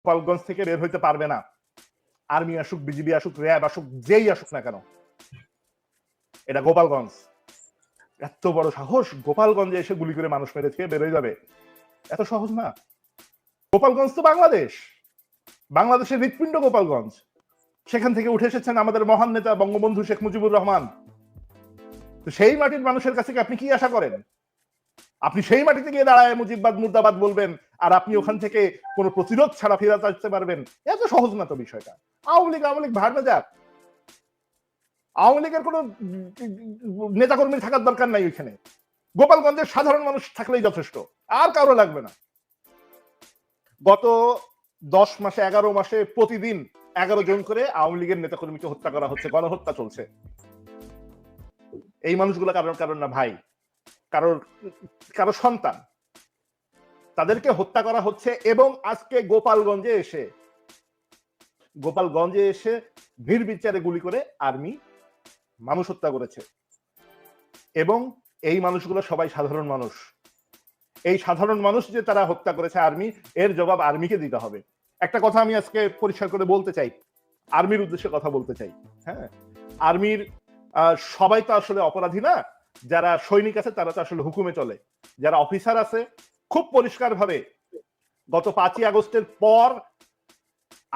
গোপালগঞ্জ থেকে বের হইতে পারবে না। আর্মি আসুক, বিজিবি আসুক, র্যাব আসুক, যেই আসুক না কেন, এটা গোপালগঞ্জ। এত বড় সাহস গোপালগঞ্জে এসে গুলি করে মানুষ মেরে থেকে বেরোয় যাবে। এত সহজ না। গোপালগঞ্জ তো বাংলাদেশ। বাংলাদেশের হৃৎপিণ্ড গোপালগঞ্জ। সেখান থেকে উঠে এসেছেন আমাদের মহান নেতা বঙ্গবন্ধু শেখ মুজিবুর রহমান। তো সেই মাটির মানুষের কাছে আপনি কি আশা করেন? আপনি সেই মাটিতে গিয়ে দাঁড়ায় মুজিববাদ, মুর্দাবাদ বলবেন, আর আপনি ওখান থেকে কোন প্রতিরোধ ছাড়া ফেরত আসতে পারবেন। এত সহজ না তো বিষয়টা। আওয়ামী লীগ আওয়ামী লীগ ভাড়না যাক আওয়ামী লীগের কোন নেতাকর্মী থাকার দরকার নাই ওইখানে। গোপালগঞ্জের সাধারণ মানুষ থাকলেই যথেষ্ট, আর কারও লাগবে না। গত দশ মাসে, এগারো মাসে প্রতিদিন এগারো জন করে আওয়ামী লীগের নেতাকর্মীকে হত্যা করা হচ্ছে, গণহত্যা চলছে। এই মানুষগুলো কারণ কারণ না ভাই। কারোর কারও সন্তান। তাদেরকে হত্যা করা হচ্ছে এবং আজকে গোপালগঞ্জে এসে গোপালগঞ্জে এসে ভিড় বিচারে গুলি করে আর্মি মানুষ হত্যা করেছে। এবং এই মানুষগুলো সবাই সাধারণ মানুষ। এই সাধারণ মানুষ যে তারা হত্যা করেছে আর্মি, এর জবাব আর্মিকে দিতে হবে। একটা কথা আমি আজকে পরিষ্কার করে বলতে চাই। আর্মির উদ্দেশ্যে কথা বলতে চাই। হ্যাঁ? আর্মির সবাই তো আসলে অপরাধী না। যারা সৈনিক আছে, তারা তো আসলে হুকুমে চলে। যারা অফিসার আছে, খুব পরিষ্কার ভাবে গত পাঁচই আগস্টের পর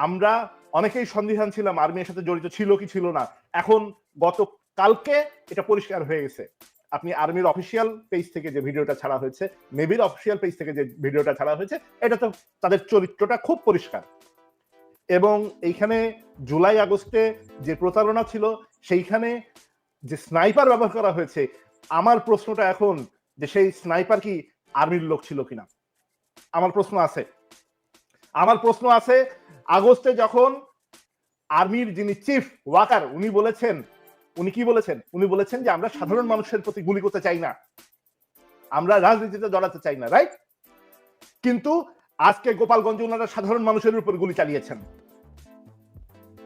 আমরা অনেকেই সন্দিহান ছিলাম, আর্মির সাথে জড়িত ছিল কি ছিল না। এখন গত কালকে এটা পরিষ্কার হয়ে গেছে। আপনি আর্মির অফিসিয়াল পেজ থেকে যে ভিডিওটা ছাড়া হয়েছে, নেভির অফিসিয়াল পেজ থেকে যে ভিডিওটা ছাড়া হয়েছে, এটা তো তাদের চরিত্রটা খুব পরিষ্কার। এবং এইখানে জুলাই আগস্টে যে প্রতারণা ছিল, সেইখানে যে স্নাইপার ব্যবহার করা হয়েছে আমার প্রশ্নটা এখন যে সেই স্নাইপার কি আর্মির লোক ছিল কিনা? আমার প্রশ্ন আছে। আমার প্রশ্ন আছে, আগস্টে যখন আর্মির যিনি চিফ ওয়াকার, উনি বলেছেন, উনি কি বলেছেন? উনি বলেছেন যে আমরা সাধারণ মানুষের প্রতি গুলি করতে চাই না। আমরা রাজনীতিতে জড়াতে চাই না রাইট কিন্তু আজকে গোপালগঞ্জে ওনারা সাধারণ মানুষের উপর গুলি চালিয়েছেন।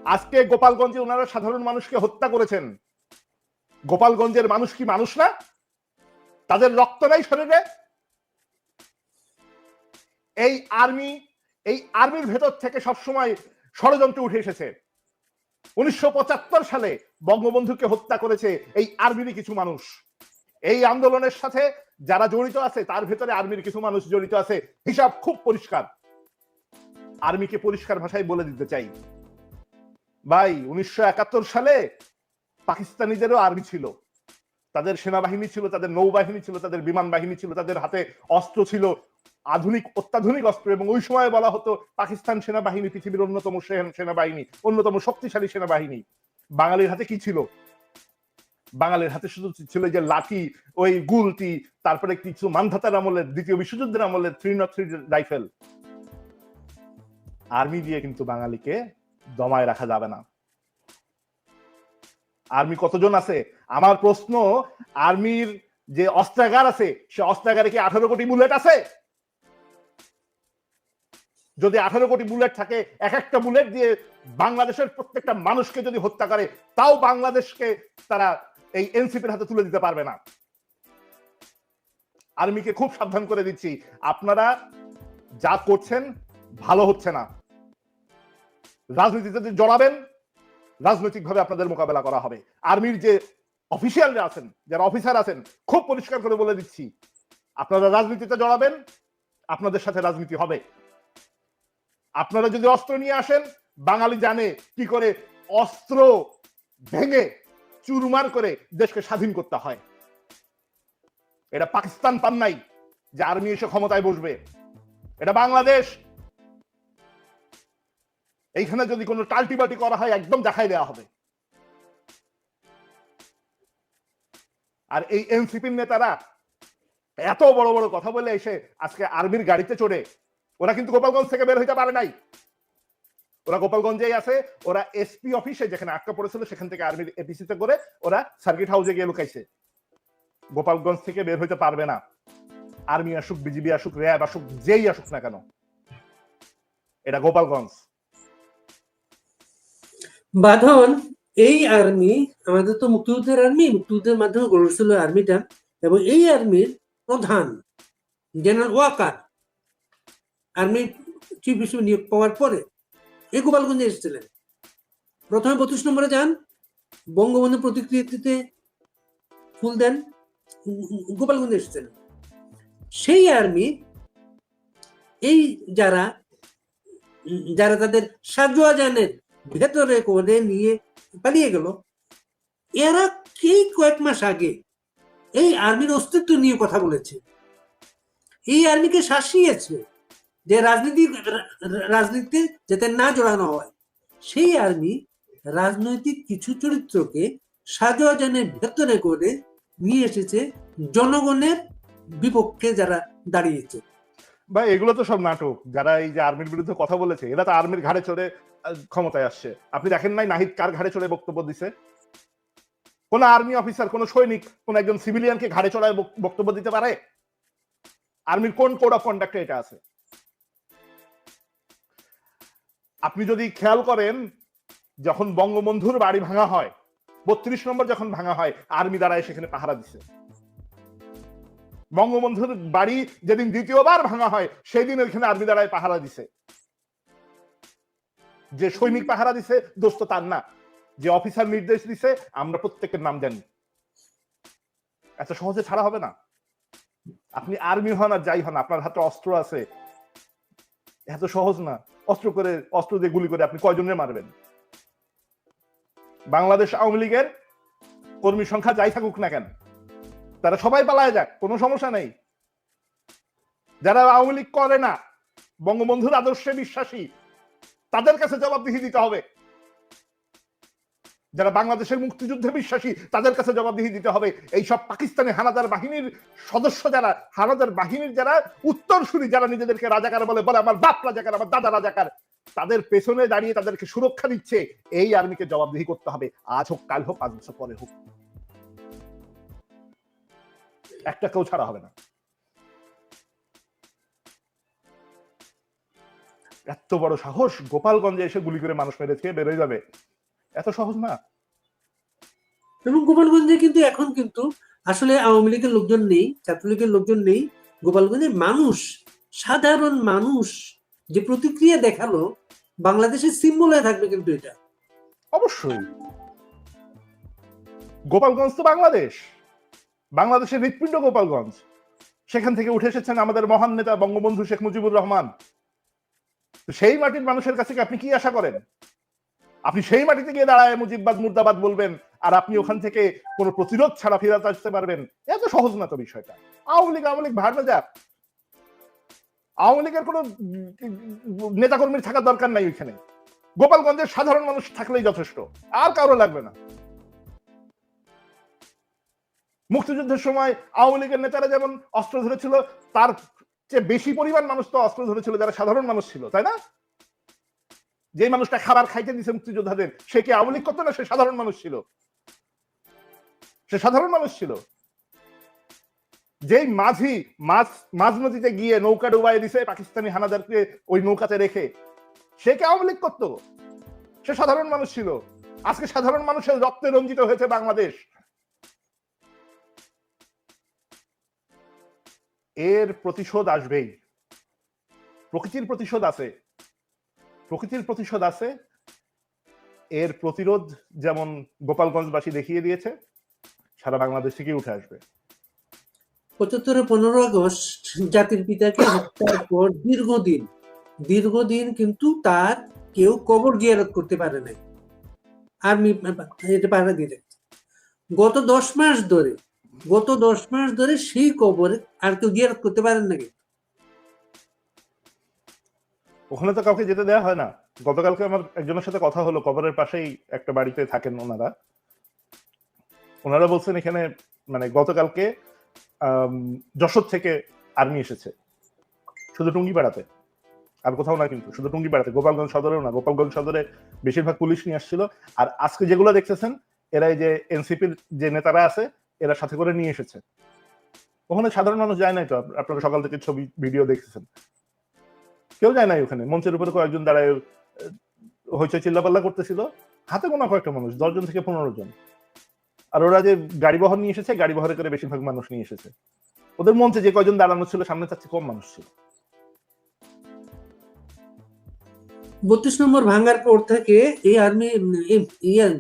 আজকে গোপালগঞ্জে ওনারা সাধারণ মানুষকে হত্যা করেছেন। গোপালগঞ্জের মানুষ কি মানুষ না? তাদের রক্ত নাই শরীরে? এই আর্মি, এই আর্মির ভেতর থেকে সবসময় ষড়যন্ত্র উঠে এসেছে। উনিশশো সালে বঙ্গবন্ধুকে হত্যা করেছে এই আর্মিরই কিছু মানুষ। এই আন্দোলনের সাথে যারা জড়িত আছে, তার ভেতরে আর্মির কিছু মানুষ জড়িত আছে। হিসাব খুব পরিষ্কার। আর্মিকে পরিষ্কার ভাষায় বলে দিতে চাই। ভাই, উনিশশো একাত্তর সালে পাকিস্তানিদেরও আর্মি ছিল, তাদের সেনাবাহিনী ছিল, তাদের নৌবাহিনী ছিল, তাদের বিমান বাহিনী ছিল, তাদের হাতে অস্ত্র ছিল, আধুনিক, অত্যাধুনিক অস্ত্র এবং ওই সময় বলা হতো পাকিস্তান সেনাবাহিনী পৃথিবীর অন্যতম সেনাবাহিনী, অন্যতম শক্তিশালী সেনাবাহিনী। বাঙালির হাতে কি ছিল? বাঙালির হাতে শুধু ছিল যে লাঠি, ওই গুলটি তারপরে কিছু মানধাতার আমলের, দ্বিতীয় বিশ্বযুদ্ধের আমলের three not three rifle. Army দিয়ে কিন্তু বাঙালিকে দমায় রাখা যাবে না। আর্মি কতজন আছে? আমার প্রশ্ন আর্মির যে অস্ত্রাগার আছে, সে অস্ত্রাগারে কি আঠারো কোটি বুলেট আছে? যদি আঠারো কোটি বুলেট থাকে, এক একটা বুলেট দিয়ে বাংলাদেশের প্রত্যেকটা মানুষকে যদি হত্যা করে, তাও বাংলাদেশকে তারা এই এনসিপির হাতে তুলে দিতে পারবে না। আর্মিকে খুব সাবধান করে দিচ্ছি। আপনারা যা করছেন, ভালো হচ্ছে না। রাজনীতিতে জড়াবেন রাজনৈতিকভাবে আপনাদের মোকাবেলা করা হবে। আর্মির যে অফিসিয়ালরা আছেন, যারা অফিসার আছেন, খুব পরিষ্কার করে বলে দিচ্ছি, আপনারা রাজনীতিতে জড়াবেন, আপনাদের সাথে রাজনীতি হবে। আপনারা যদি অস্ত্র নিয়ে আসেন, বাঙালি জানে কি করে অস্ত্র ভেঙে, চুরমার করে দেশকে স্বাধীন করতে হয়। এটা পাকিস্তান পান নাই যে আর্মি এসে ক্ষমতায় বসবে। এটা বাংলাদেশ এইখানে যদি কোনো টাল্টিবাটি করা হয়, একদম দেখাই দেওয়া হবে। আর এই এনসিপির নেতারা এত বড় বড় কথা বলে এসে আজকে আর্মির গাড়িতে চড়ে, ওরা কিন্তু গোপালগঞ্জ থেকে বের হইতে পারে নাই। ওরা গোপালগঞ্জেই আছে, ওরা এসপি অফিসে যেখানে আটকা পড়েছিল, সেখান থেকে আর্মির এপিসিতে করে ওরা সার্কিট হাউসে গিয়ে লুকাইছে। গোপালগঞ্জ থেকে বের হইতে পারবে না। আর্মি আসুক, বিজিবি আসুক, র্যাব আসুক, যেই আসুক না কেন, এটা গোপালগঞ্জ। বাঁধন এই আর্মি আমাদের তো মুক্তিযুদ্ধের আর্মি মুক্তিযুদ্ধের মাধ্যমে গড়ে গড়েছিল আর্মিটা এবং এই আর্মির প্রধান জেনারেল ওয়াকার আর্মি চিফ হিসেবে নিয়োগ পাওয়ার পরে, এই গোপালগঞ্জে এসেছিলেন। প্রথমে বত্রিশ নম্বরে যান বঙ্গবন্ধু প্রতিকৃতিতে ফুল দেন, গোপালগঞ্জে এসেছিলেন সেই আর্মি এই যারা যারা তাদের সাজোয়া জানের ভেতরে করে নিয়ে পালিয়ে গেল। এরা এই কয়েক মাস আগে এই আর্মির অস্তিত্ব নিয়ে কথা বলেছে। এই আর্মিকে শাসিয়েছে যে রাজনীতি, রাজনীতিতে যাতে না জড়ানো হয়, সেই আর্মি রাজনৈতিক কিছু চরিত্রকে সাজোয়াজানের ভেতরে করে নিয়ে এসেছে জনগণের বিপক্ষে যারা দাঁড়িয়েছে। বা এগুলো তো সব নাটক, যারা এই যে আর্মির বিরুদ্ধে কথা বলেছে, এরা তো আর্মির ঘাড়ে চড়ে ক্ষমতায় আসছে। আপনি দেখেন নাই নাহিদ কার ঘাড়ে চড়ে বক্তব্য দিছে? কোন আর্মি অফিসার, কোন সৈনিক, কোন একজন সিভিলিয়ানকে ঘাড়ে চড়ায় বক্তব্য দিতে পারে? আর্মির কোন কোড অফ কন্ডাক্টে এটা আছে? আপনি যদি খেয়াল করেন, যখন বঙ্গবন্ধুর বাড়ি ভাঙা হয়, বত্রিশ নম্বর যখন ভাঙা হয়, আর্মি দ্বারাই সেখানে পাহারা দিছে। বঙ্গবন্ধুর বাড়ি যেদিন দ্বিতীয়বার ভাঙা হয় সেই দিন ওইখানে আর্মি দ্বারাই পাহারা দিছে। যে সৈনিক পাহারা দিছে, দোস্ত তার না। যে অফিসার নির্দেশ দিছে, আমরা প্রত্যেকের নাম জানি। এত সহজে ছাড়া হবে না। আপনি আর্মি হন আর যাই হন, আপনার হাতে অস্ত্র আছে। এত সহজ না। অস্ত্র করে, অস্ত্র দিয়ে গুলি করে আপনি কয়জনের মারবেন? বাংলাদেশ আওয়ামী লীগের কর্মী সংখ্যা যাই থাকুক না কেন তারা সবাই পালায় যাক, কোনো সমস্যা নেই। যারা আওয়ামী লীগ করে না, বঙ্গবন্ধুর আদর্শে বিশ্বাসী, তাদের কাছে জবাবদিহি দিতে হবে। যারা বাংলাদেশের মুক্তিযুদ্ধে বিশ্বাসী, তাদের কাছে জবাবদিহি দিতে হবে। এই সব পাকিস্তানি হানাদার বাহিনীর সদস্য যারা, হানাদার বাহিনীর যারা, উত্তরসূরি যারা নিজেদেরকে রাজাকার বলে বলে, আমার বাপ রাজাকার, আমার দাদা রাজাকার, তাদের পেছনে দাঁড়িয়ে তাদেরকে সুরক্ষা দিচ্ছে, এই আর্মিকে জবাবদিহি করতে হবে। আজ হোক, কাল হোক, পাঁচ বছর পরে হোক। একটা কেউ ছাড়া হবে না। এত বড় সাহস গোপালগঞ্জে এসে গুলি করে মানুষ মেরে খেয়ে বেরোয় যাবে। এত সহজ না। এবং গোপালগঞ্জে কিন্তু এখন কিন্তু আসলে আওয়ামী লীগের লোকজন নেই ছাত্রলীগের লোকজন নেই। গোপালগঞ্জে মানুষ সাধারণ মানুষ যে প্রতিক্রিয়া দেখাল বাংলাদেশের সিম্বল হয়ে থাকবে কিন্তু এটা। অবশ্যই। গোপালগঞ্জ তো বাংলাদেশ। বাংলাদেশের হৃৎপিণ্ড গোপালগঞ্জ। সেখান থেকে উঠে এসেছেন আমাদের মহান নেতা বঙ্গবন্ধু শেখ মুজিবুর রহমান। সেই মাটির মানুষের কাছে আপনি কি আশা করেন? আপনি সেই মাটিতে গিয়ে দাঁড়ায় মুজিববাদ, মুর্দাবাদ বলবেন, আর আপনি ওখান থেকে কোনো প্রতিরোধ ছাড়া ফেরত আসতে পারবেন? এত সহজ না তো বিষয়টা। আওয়ামী লীগ আওয়ামী লীগ ভাড়া যাক। আওয়ামী লীগের কোনো নেতাকর্মীর থাকার দরকার নাই ওইখানে। গোপালগঞ্জের সাধারণ মানুষ থাকলেই যথেষ্ট। আর কারও লাগবে না। মুক্তিযুদ্ধের সময় আওয়ামী লীগের নেতারা যেমন অস্ত্র ধরেছিল, তার চেয়ে বেশি পরিমাণ মানুষ তো অস্ত্র ধরেছিল, যারা সাধারণ মানুষ ছিল, তাই না? যে মানুষটা খাবার খাইতে দিছে মুক্তিযোদ্ধাদের, সে কি আওয়ামী লীগ করতো না সে সাধারণ মানুষ ছিল? সে সাধারণ মানুষ ছিল। যেই মাঝি, মাঝ মাঝ নদীতে গিয়ে নৌকা ডুবাই দিছে পাকিস্তানি হানাদারকে ওই নৌকাতে রেখে, সে কি আওয়ামী লীগ করতো? সে সাধারণ মানুষ ছিল। আজকে সাধারণ মানুষের রক্তে রঞ্জিত হয়েছে বাংলাদেশ। এর প্রতিশোধ আসবেই। প্রকৃতির প্রতিশোধ আছে। প্রকৃতির প্রতিশোধ আছে। এর প্রতিরোধ যেমন গোপালগঞ্জবাসী দেখিয়ে দিয়েছে, সারা বাংলাদেশ থেকে উঠে আসবে। পঁচাত্তরে পনেরো আগস্ট জাতির পিতাকে হত্যার পর দীর্ঘদিন দীর্ঘদিন কিন্তু তার কেউ কবর জিয়ারত করতে পারে নাই। আর্মি, এটা পাহারা দিয়ে গত দশ মাস ধরে গত দশ মাস ধরে সেই কবরে আর কেউ জিয়ারত করতে পারেন নাকি? ওখানে তো কাউকে যেতে দেওয়া হয় না। গতকালকে আমার একজনের সাথে কথা হলো, কবরের পাশেই একটা বাড়িতে থাকেন ওনারা। ওনারা বলছেন এখানে মানে গতকালকে যশোর থেকে আর্মি এসেছে। শুধু টুঙ্গি বেড়াতে আর কোথাও না কিন্তু, শুধু টুঙ্গি বেড়াতে গোপালগঞ্জ সদরেও না। গোপালগঞ্জ সদরে বেশিরভাগ পুলিশ নিয়ে আসছিল। আর আজকে যেগুলো দেখতেছেন, এরাই যে এনসিপির যে নেতারা আছে এরা সাথে করে নিয়ে এসেছে। ওখানে সাধারণ মানুষ যায় নাই তো? আপ- আপনারা সকাল থেকে ছবি, ভিডিও দেখেছেন কেউ যায় নাই ওখানে? মঞ্চের উপরে কয়েকজন দাঁড়ায় হইচই চিল্লাপাল্লা করতেছিল। হাতে গোনা কয়েকটা মানুষ, দশজন থেকে পনেরো জন। আর ওরা যে গাড়ি বহর নিয়ে এসেছে, গাড়ি বহরে করে বেশিরভাগ মানুষ নিয়ে এসেছে। ওদের মঞ্চে যে কয়জন দাঁড়ানো ছিল, সামনে তার কম মানুষ ছিল। বত্রিশ নম্বর ভাঙার পর থেকে এই আর্মি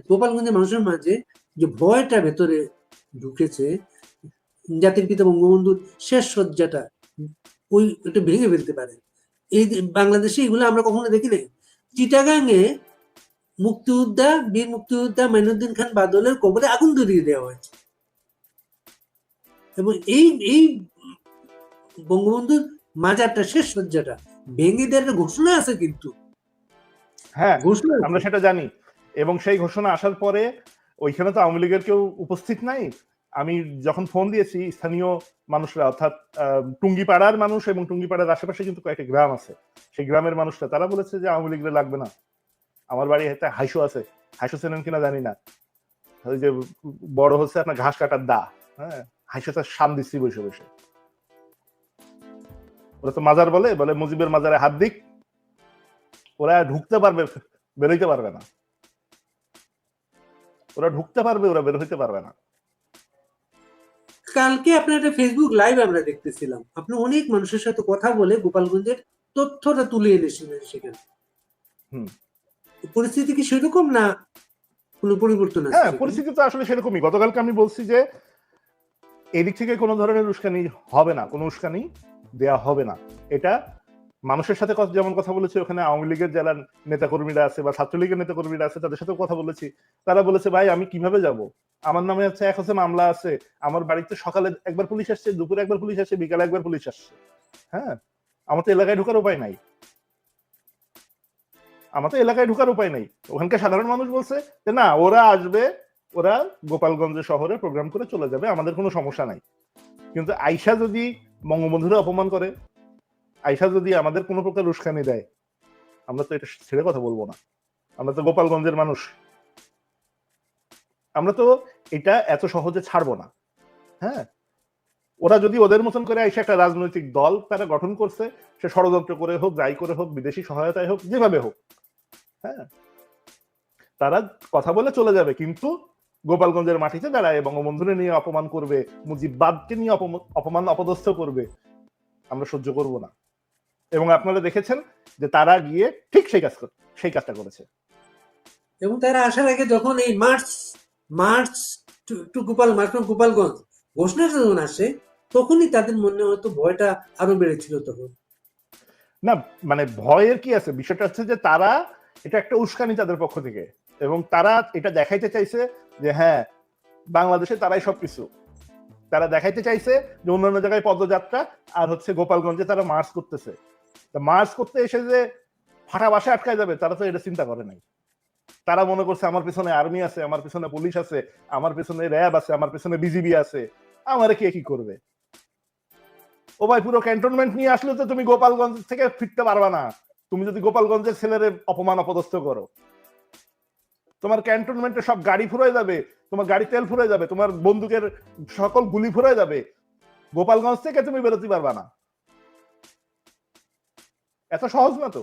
গোপালগঞ্জের মানুষের মাঝে যে ভয়টা ভেতরে ঢুকেছে জাতির পিতা বঙ্গবন্ধুর শেষ সজ্জাটা ওই এটা ভেঙে ফেলতে পারে। এই বাংলাদেশে এগুলো আমরা কখনো দেখি নাই। চিটাগাঙে মুক্তিযোদ্ধা বীর মুক্তিযোদ্ধা মাইনুদ্দিন খান বাদলের কবরে আগুন ধরিয়ে দেওয়া হয়েছে। এবং এই এই বঙ্গবন্ধুর মাজারটা শেষ শয্যাটা ভেঙে দেওয়ার একটা ঘোষণা আছে কিন্তু। হ্যাঁ ঘোষণা আমরা সেটা জানি। এবং সেই ঘোষণা আসার পরে ওইখানে তো আওয়ামী লীগের কেউ উপস্থিত নাই। আমি যখন ফোন দিয়েছি, স্থানীয় মানুষরা, অর্থাৎ টুঙ্গিপাড়ার মানুষ এবং টুঙ্গিপাড়ার আশেপাশে কিন্তু কয়েকটা গ্রাম আছে। সেই গ্রামের মানুষরা, তারা বলেছে যে আওয়ামী লীগের লাগবে না। আমার বাড়ি একটা হাইশো আছে। হাইশো চেনেন কিনা জানি না। ওই যে বড় হচ্ছে আপনার ঘাস কাটার দা হ্যাঁ? হাইসো তার সাম দিচ্ছি বসে বসে। ওরা তো মাজার বলে বলে মুজিবের মাজারে হাত দিক। ওরা ঢুকতে পারবে, বেরোইতে পারবে না। ওরা ঢুকতে পারবে ওরা বের হইতে পারবে না। কালকে আপনার একটা ফেসবুক লাইভ আমরা দেখতেছিলাম। আপনি অনেক মানুষের সাথে কথা বলে গোপালগঞ্জের তথ্যটা তুলে এনেছিলেন সেখানে। হুম। পরিস্থিতি কি সেরকম না কোনো পরিবর্তন আছে হ্যাঁ পরিস্থিতি তো আসলে সেরকমই। গতকালকে আমি বলছি যে এদিক থেকে কোনো ধরনের উস্কানি হবে না কোনো উস্কানি দেয়া হবে না। এটা মানুষের সাথে যেমন কথা বলেছি, ওখানে আওয়ামী লীগের যারা নেতাকর্মীরা আছে বা ছাত্রলীগের নেতাকর্মীরা আছে, তাদের সাথেও কথা বলেছি। তারা বলেছে, ভাই, আমি কীভাবে যাব? আমার নামে হচ্ছে এক হচ্ছে মামলা আছে। আমার বাড়িতে সকালে একবার পুলিশ আসছে, দুপুরে একবার পুলিশ আসছে, বিকালে একবার পুলিশ আসছে। হ্যাঁ আমার তো এলাকায় ঢোকার উপায় নাই। আমার তো এলাকায় ঢোকার উপায় নাই। ওখানকার সাধারণ মানুষ বলছে যে, না, ওরা আসবে, ওরা গোপালগঞ্জ শহরে প্রোগ্রাম করে চলে যাবে, আমাদের কোনো সমস্যা নাই। কিন্তু আইসা যদি বঙ্গবন্ধুরা অপমান করে আইসা যদি আমাদের কোনো প্রকার উস্কানি দেয়, আমরা তো এটা ছেড়ে কথা বলব না। আমরা তো গোপালগঞ্জের মানুষ। আমরা তো এটা এত সহজে ছাড়বো না। হ্যাঁ? ওরা যদি ওদের মতন করে আইসা একটা রাজনৈতিক দল তারা গঠন করছে, সে ষড়যন্ত্র করে হোক, যাই করে হোক, বিদেশি সহায়তায় হোক, যেভাবে হোক। হ্যাঁ? তারা কথা বলে চলে যাবে, কিন্তু গোপালগঞ্জের মাটিতে দাঁড়ায় বঙ্গবন্ধুরে নিয়ে অপমান করবে, মুজিববাদকে নিয়ে অপম- অপমান অপদস্থ করবে, আমরা সহ্য করব না। এবং আপনারা দেখেছেন যে তারা গিয়ে ঠিক সেই কাজ সেই কাজটা করেছে। এবং তারা আসার আগে যখন এই march march to Gopal march Gopalganj ঘোষণাটা যখন আসে তখনই তাদের মনে হয়তো ভয়টা আরও বেড়েছিল তখন। না মানে ভয়ের কি আছে? বিষয়টা হচ্ছে যে তারা এটা একটা উস্কানি তাদের পক্ষ থেকে। এবং তারা এটা দেখাইতে চাইছে যে হ্যাঁ বাংলাদেশে তারাই সবকিছু। তারা দেখাইতে চাইছে যে অন্যান্য জায়গায় পদযাত্রা আর হচ্ছে গোপালগঞ্জে তারা মার্চ করতেছে। মার্চ করতে এসে যে ফাটা বাসে আটকায় যাবে, তারা তো এটা চিন্তা করে নাই। তারা মনে করছে আমার পিছনে আর্মি আছে, আমার পিছনে পুলিশ আছে, আমার পিছনে র্যাব আছে, আমার পিছনে বিজিবি আছে। আমারে কে কি করবে? ও ভাই, পুরো ক্যান্টনমেন্ট নিয়ে আসলে তো তুমি গোপালগঞ্জ থেকে ফিরতে পারবা না। তুমি যদি গোপালগঞ্জের ছেলের অপমান অপদস্থ করো। তোমার ক্যান্টনমেন্টে সব গাড়ি ফুরে যাবে, তোমার গাড়ি তেল ফুরে যাবে, তোমার বন্দুকের সকল গুলি ফুরে যাবে। গোপালগঞ্জ থেকে তুমি বেরোতে পারবা না। এত সহজ না তো